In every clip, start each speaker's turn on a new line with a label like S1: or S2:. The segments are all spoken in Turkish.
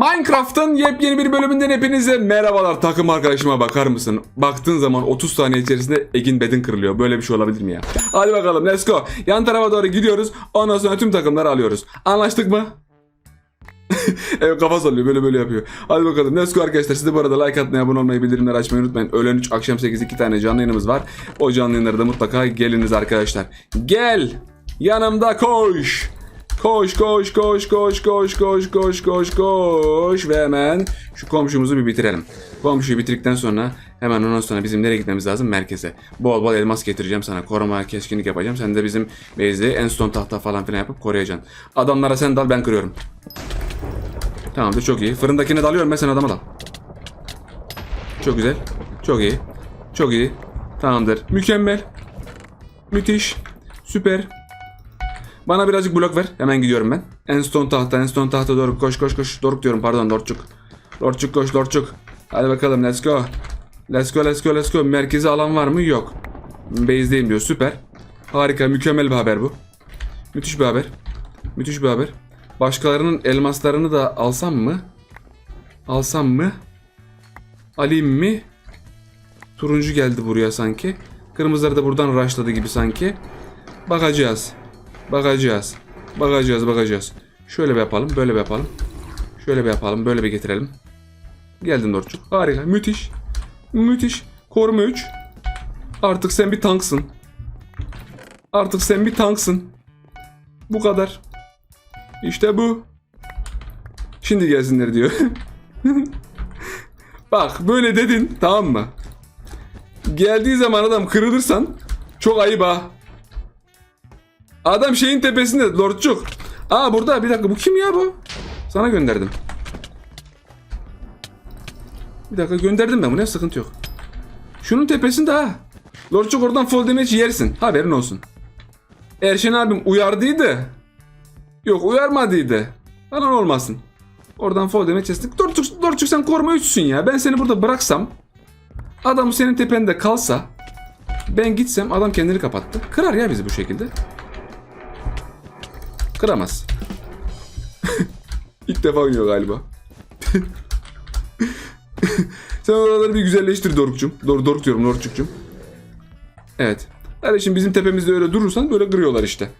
S1: Minecraft'ın yepyeni bir bölümünden hepinize merhabalar takım arkadaşıma bakar mısın? Baktığın zaman 30 saniye içerisinde Egin bedin kırılıyor. Böyle bir şey olabilir mi ya? Hadi bakalım let's go. Yan tarafa doğru gidiyoruz. Ondan sonra tüm takımları alıyoruz. Anlaştık mı? evet kafa sallıyor böyle böyle yapıyor. Hadi bakalım let's go arkadaşlar. Siz de bu arada like atmayı, abone olmayı, bildirimleri açmayı unutmayın. Öğlen 3, akşam 8 iki tane canlı yayınımız var. O canlı yayınlara da mutlaka geliniz arkadaşlar. Gel! Yanımda koş! Koş koş koş koş koş koş koş koş koş ve hemen şu komşumuzu bir bitirelim. Komşuyu bitirdikten sonra hemen ondan sonra bizim nereye gitmemiz lazım? Merkeze. Bol bol elmas getireceğim sana. Koruma, keskinlik yapacağım. Sen de bizim base'i en son tahta falan filan yapıp koruyacaksın. Adamlara sen dal ben kırıyorum. Tamamdır çok iyi. Fırındakine dalıyorum ben sen adama dal. Çok güzel. Çok iyi. Çok iyi. Tamamdır. Mükemmel. Müthiş. Süper. Bana birazcık blok ver. Hemen gidiyorum ben. Enstone tahta, enstone tahta doğru koş koş koş. Doruk diyorum pardon Lordçuk. Lordçuk koş Lordçuk. Hadi bakalım let's go. Let's go let's go let's go. Merkezi alan var mı? Yok. Base'deyim diyor. Süper. Harika mükemmel bir haber bu. Müthiş bir haber. Müthiş bir haber. Başkalarının elmaslarını da alsam mı? Alsam mı? Alayım mı? Turuncu geldi buraya sanki. Kırmızıları da buradan rushladı gibi sanki. Bakacağız. Bakacağız. Bakacağız bakacağız. Şöyle bir yapalım böyle bir yapalım. Şöyle bir yapalım böyle bir getirelim. Geldin Dorçuk. Harika müthiş. Müthiş. Koruma 3. Artık sen bir tanksın. Artık sen bir tanksın. Bu kadar. İşte bu. Şimdi gelsinler diyor. Bak böyle dedin tamam mı? Geldiği zaman adam kırılırsan çok ayıp ha. Adam şeyin tepesinde Lordçuk. Aa burada bir dakika bu kim ya bu? Sana gönderdim. Bir dakika gönderdim ben bunu sıkıntı yok. Şunun tepesinde ha. Lordçuk oradan fall damage yersin. Haberin olsun. Erşen abim uyardıydı. Yok uyarmadıydı. Falan olmasın. Oradan fall damage yersin. Lordçuk, Lordçuk sen koruma üçsün ya. Ben seni burada bıraksam. Adam senin tepende kalsa. Ben gitsem adam kendini kapattı. Kırar ya bizi bu şekilde. Kıramaz. İlk defa oynuyor galiba. Sen oraları bir güzelleştir Doruk'cum. Dor Doruk diyorum Doruk'cum. Evet. Kardeşim bizim tepemizde öyle durursan böyle kırıyorlar işte.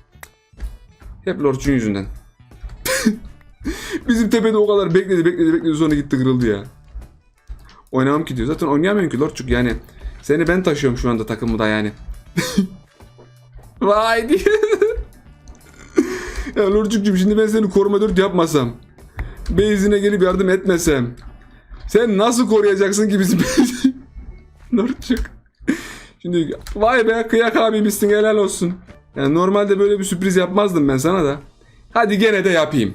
S1: Hep Lord'cun yüzünden. bizim tepede o kadar bekledi bekledi bekledi sonra gitti kırıldı ya. Oynamam ki diyor. Zaten oynayamıyorum ki Lord'cuk yani. Seni ben taşıyorum şu anda takımda yani. Vay diye. Ya Lordçukcuğum şimdi ben seni koruma 4 yapmasam. Beyzine gelip yardım etmesem. Sen nasıl koruyacaksın ki bizi Lordçuk. Şimdi vay be kıyak abimizsin helal olsun. Yani normalde böyle bir sürpriz yapmazdım ben sana da. Hadi gene de yapayım.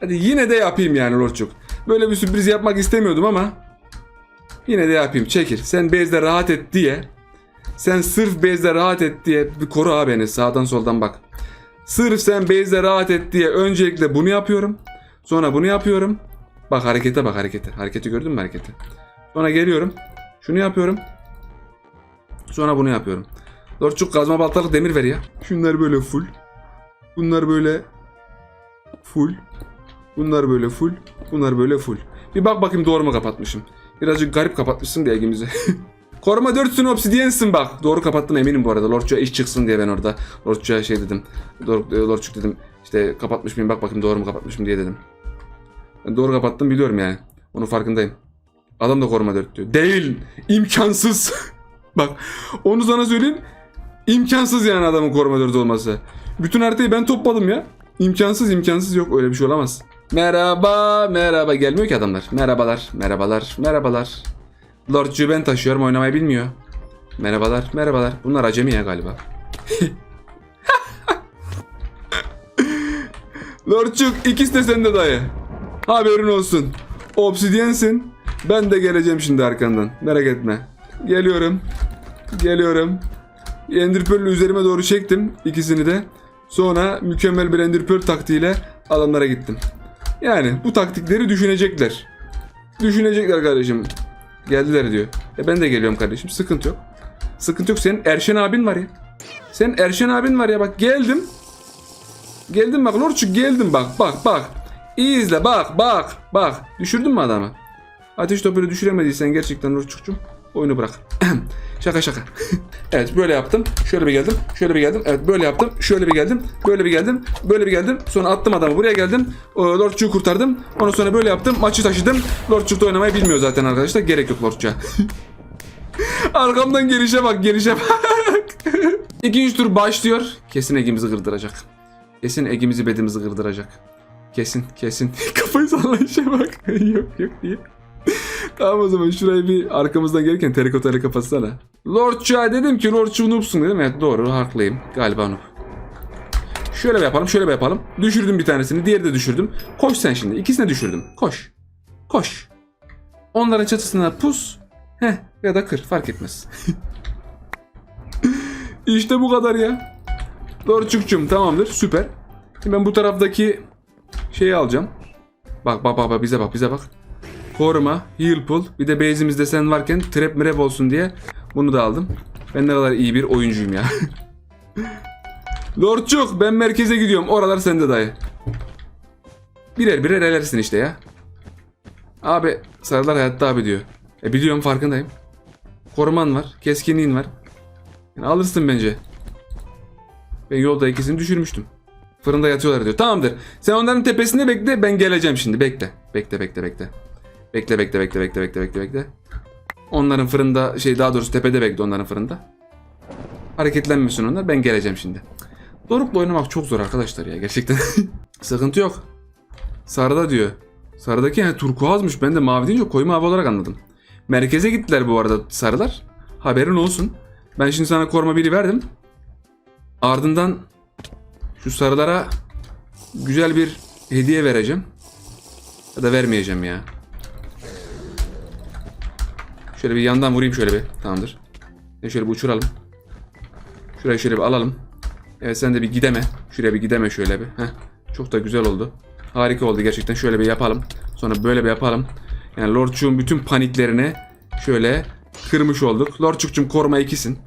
S1: Hadi yine de yapayım yani Lordçuk. Böyle bir sürpriz yapmak istemiyordum ama. Yine de yapayım çekil. Sen bezde rahat et diye. Sen sırf bezde rahat et diye bir koru ha beni sağdan soldan bak. Sırf sen base'de rahat et diye öncelikle bunu yapıyorum. Sonra bunu yapıyorum. Bak harekete bak harekete. Hareketi gördün mü hareketi? Sonra geliyorum. Şunu yapıyorum. Sonra bunu yapıyorum. Dorçuk kazma baltalık demir ver ya. Şunlar böyle full. Bunlar böyle full. Bunlar böyle full. Bunlar böyle full. Bir bak bakayım doğru mu kapatmışım. Birazcık garip kapatmışsın diye egimizi. Koruma 4'sün obsidiyensin bak. Doğru kapattım eminim bu arada. Lordçuğa iş çıksın diye ben orada. Lordçuğa şey dedim. Lord, Lordçuk dedim. İşte kapatmış mıyım bak bakayım doğru mu kapatmışım diye dedim. Ben doğru kapattım biliyorum yani. Onun farkındayım. Adam da koruma 4 diyor. Değil. imkansız. bak onu sana söyleyeyim. İmkansız yani adamın koruma 4 olması. Bütün haritayı ben topladım ya. İmkansız imkansız yok öyle bir şey olamaz. Merhaba merhaba gelmiyor ki adamlar. Merhabalar merhabalar merhabalar. Lordcuğu ben taşıyorum oynamayı bilmiyor. Merhabalar merhabalar. Bunlar acemi ya galiba. Lordçuk ikisi de sende dayı. Haberin olsun. Obsidyensin. Ben de geleceğim şimdi arkandan. Merak etme. Geliyorum. Geliyorum. Ender Pearl'ü üzerime doğru çektim. ikisini de. Sonra mükemmel bir Ender Pearl taktiğiyle adamlara gittim. Yani bu taktikleri düşünecekler. Düşünecekler kardeşim. Geldiler diyor. E ben de geliyorum kardeşim. Sıkıntı yok. Sıkıntı yok. Senin Erşen abin var ya. Senin Erşen abin var ya bak geldim. Geldim bak Lorçuk geldim bak bak bak. İyi izle bak bak bak. Düşürdün mü adamı? Ateş topunu düşüremediysen gerçekten Nurçuk'cum oyunu bırak. şaka şaka. evet böyle yaptım. Şöyle bir geldim. Şöyle bir geldim. Evet böyle yaptım. Şöyle bir geldim. Böyle bir geldim. Böyle bir geldim. Sonra attım adamı buraya geldim. O, Lordçuk'u kurtardım. Ondan sonra böyle yaptım. Maçı taşıdım. Lordçuk da oynamayı bilmiyor zaten arkadaşlar. Gerek yok Lordçuk'a. Arkamdan gelişe bak gelişe bak. İkinci tur başlıyor. Kesin egimizi kırdıracak. Kesin egimizi bedimizi kırdıracak. Kesin kesin. Kafayı sallayışa bak. yok yok diye. Tamam o zaman şurayı bir arkamızdan gelirken terikotayla kapatsana. Lordçuğa dedim ki Lordçu noobsun dedim. Evet doğru haklıyım. Galiba noob. Şöyle bir yapalım şöyle bir yapalım. Düşürdüm bir tanesini diğeri de düşürdüm. Koş sen şimdi. İkisini düşürdüm. Koş. Koş. Onların çatısına pus. Heh ya da kır fark etmez. işte bu kadar ya. Lordçukçum tamamdır süper. Şimdi ben bu taraftaki şeyi alacağım. Bak bak bak, bize bak bize bak. Koruma, heal pull. Bir de base'imizde sen varken trap mrap olsun diye bunu da aldım. Ben ne kadar iyi bir oyuncuyum ya. Lordçuk ben merkeze gidiyorum. Oralar sende dayı. Birer birer elersin işte ya. Abi sarılar hayatta abi diyor. E biliyorum farkındayım. Koruman var. Keskinliğin var. Yani alırsın bence. Ben yolda ikisini düşürmüştüm. Fırında yatıyorlar diyor. Tamamdır. Sen onların tepesinde bekle. Ben geleceğim şimdi. Bekle. Bekle bekle bekle. Bekle bekle bekle bekle bekle bekle bekle. Onların fırında şey daha doğrusu tepede bekle onların fırında. Hareketlenmesin onlar. Ben geleceğim şimdi. Doruk'la oynamak çok zor arkadaşlar ya gerçekten. Sıkıntı yok. Sarıda diyor. Sarıdaki yani turkuazmış. Ben de mavi deyince koyu mavi olarak anladım. Merkeze gittiler bu arada sarılar. Haberin olsun. Ben şimdi sana koruma biri verdim. Ardından şu sarılara güzel bir hediye vereceğim. Ya da vermeyeceğim ya. Şöyle bir yandan vurayım şöyle bir. Tamamdır. Ya şöyle bir uçuralım. Şurayı şöyle bir alalım. Evet sen de bir gideme. Şuraya bir gideme şöyle bir. Heh. Çok da güzel oldu. Harika oldu gerçekten. Şöyle bir yapalım. Sonra böyle bir yapalım. Yani Lordçuk'un bütün paniklerini şöyle kırmış olduk. Lordçuk'cum koruma ikisin.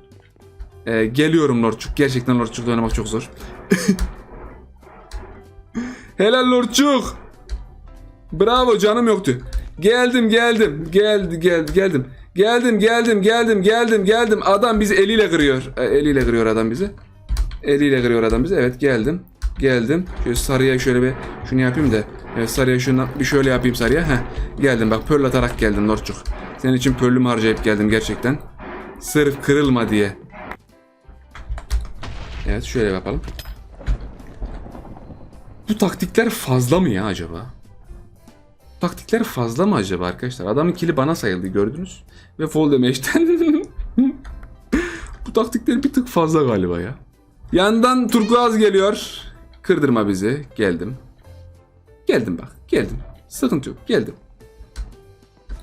S1: Ee, geliyorum Lordçuk. Gerçekten Lordçuk'la oynamak çok zor. Helal Lordçuk. Bravo canım yoktu. Geldim geldim. Geldi geldi geldim. Geldim geldim geldim geldim geldim. Adam bizi eliyle kırıyor. E, eliyle kırıyor adam bizi. Eliyle kırıyor adam bizi. Evet geldim. Geldim. Şöyle sarıya şöyle bir şunu yapayım da. Evet sarıya şunu bir şöyle yapayım sarıya. Heh. Geldim bak pörl atarak geldim Lordçuk. Senin için pörlümü harcayıp geldim gerçekten. Sırf kırılma diye. Evet şöyle yapalım. Bu taktikler fazla mı ya acaba? Taktikler fazla mı acaba arkadaşlar? Adamın kili bana sayıldı gördünüz. Ve fall damage'den. Bu taktikler bir tık fazla galiba ya. Yandan turkuaz geliyor. Kırdırma bizi. Geldim. Geldim bak. Geldim. Sıkıntı yok. Geldim.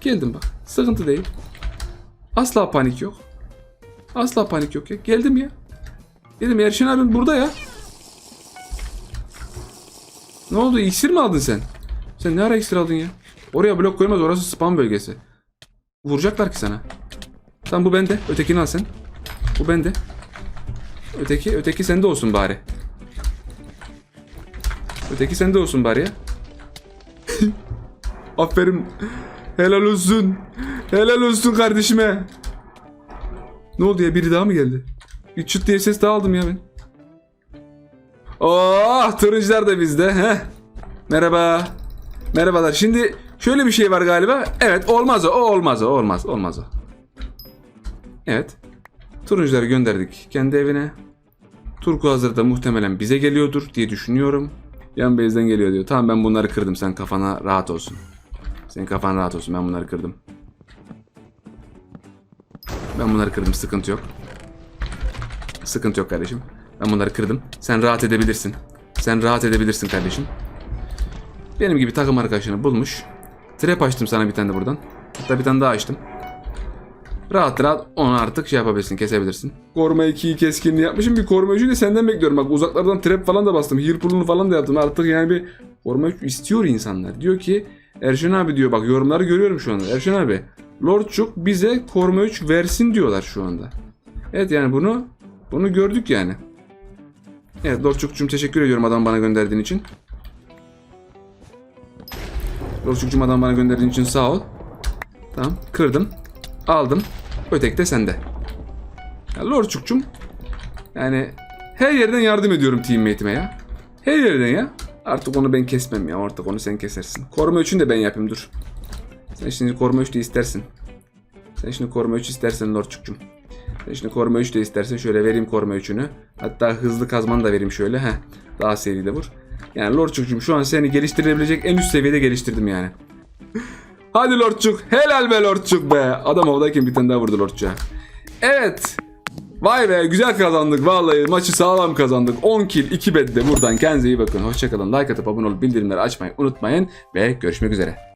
S1: Geldim bak. Sıkıntı değil. Asla panik yok. Asla panik yok ya. Geldim ya. Dedim Erşen abim burada ya. Ne oldu? İksir mi aldın sen? Sen ne ara iksir aldın ya? Oraya blok koymaz orası spam bölgesi. Vuracaklar ki sana. Tamam bu bende. Ötekini al sen. Bu bende. Öteki, öteki sende olsun bari. Öteki sende olsun bari ya. Aferin. Helal olsun. Helal olsun kardeşime. Ne oldu ya? Biri daha mı geldi? Bir çıt diye ses daha aldım ya ben. Oh turuncular da bizde. Heh. Merhaba. Merhabalar. Şimdi şöyle bir şey var galiba. Evet olmaz o. O olmaz o. Olmaz. Olmaz o. Evet. Turuncuları gönderdik kendi evine. Turku hazırda muhtemelen bize geliyordur diye düşünüyorum. Yan base'den geliyor diyor. Tamam ben bunları kırdım. Sen kafana rahat olsun. Senin kafan rahat olsun. Ben bunları kırdım. Ben bunları kırdım. Sıkıntı yok. Sıkıntı yok kardeşim. Ben bunları kırdım. Sen rahat edebilirsin. Sen rahat edebilirsin kardeşim. Benim gibi takım arkadaşını bulmuş. Trap açtım sana bir tane de buradan. Hatta bir tane daha açtım. Rahat rahat onu artık şey yapabilirsin, kesebilirsin. Koruma 2'yi keskinliği yapmışım. Bir koruma 3'ü de senden bekliyorum. Bak uzaklardan trap falan da bastım. Heal pool'unu falan da yaptım. Artık yani bir koruma 3 istiyor insanlar. Diyor ki Erşen abi diyor bak yorumları görüyorum şu anda. Erşen abi Lordçuk bize koruma 3 versin diyorlar şu anda. Evet yani bunu bunu gördük yani. Evet Lordçuk'cum teşekkür ediyorum adam bana gönderdiğin için. Lorçukcum adam bana gönderdiğin için sağ ol. Tamam kırdım. Aldım. Öteki de sende. Ya Lorçukcum yani her yerden yardım ediyorum teammate'ime ya. Her yerden ya. Artık onu ben kesmem ya. Artık onu sen kesersin. Koruma 3'ünü de ben yapayım dur. Sen şimdi koruma 3 de istersin. Sen şimdi koruma 3 istersen Lorçukcum. Sen şimdi koruma 3 de istersen şöyle vereyim koruma 3'ünü. Hatta hızlı kazmanı da vereyim şöyle. Heh. Daha seri de vur. Yani Lordçuk'cum şu an seni geliştirebilecek en üst seviyede geliştirdim yani. Hadi Lordçuk. Helal be Lordçuk be. Adam havadayken bir tane daha vurdu Lordçuk'a. Evet. Vay be güzel kazandık vallahi maçı sağlam kazandık 10 kill 2 bedde buradan kendinize iyi bakın hoşçakalın like atıp abone olup bildirimleri açmayı unutmayın ve görüşmek üzere.